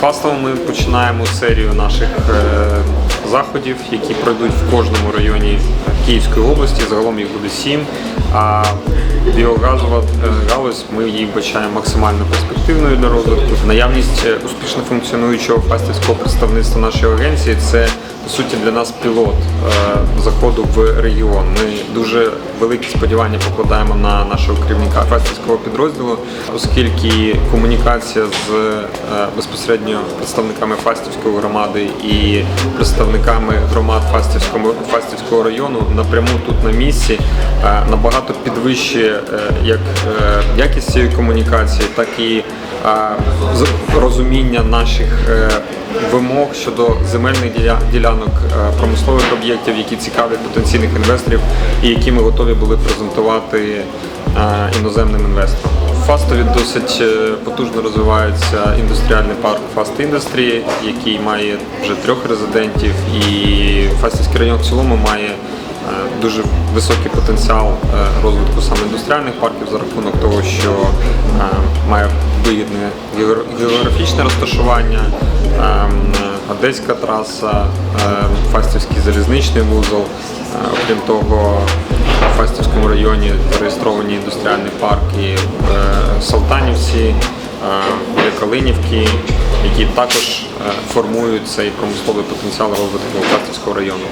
Фастово ми починаємо серію наших е, заходів, які пройдуть в кожному районі Київської області. Загалом їх буде сім. А біогазова е, галузь ми її вбачаємо максимально перспективною для розвитку. Наявність е, успішно функціонуючого фастівського представництва нашої агенції це суті для нас пілот е, заходу в регіон. Ми дуже великі сподівання покладаємо на нашого керівника фастівського підрозділу, оскільки комунікація з е, безпосередньо представниками Фастівської громади і представниками громад Фастівського, Фастівського району напряму тут на місці е, набагато підвищує як якість цієї комунікації, так і розуміння наших е, вимог щодо земельних ділянок е, промислових об'єктів, які цікавлять потенційних інвесторів і які ми готові були презентувати е, іноземним інвесторам. Фастові досить потужно розвивається індустріальний парк Fast Industry, який має вже трьох резидентів, і Фастівський район в цілому має дуже високий потенціал е, розвитку саме індустріальних парків за рахунок того, що е, має вигідне географічне розташування, Одеська траса, Фастівський залізничний вузол. Е, Окрім того, в Фастівському районі зареєстровані індустріальні парки в е, Салтанівці, е, біля Калинівки, які також е, формують цей промисловий потенціал розвитку Фастівського району.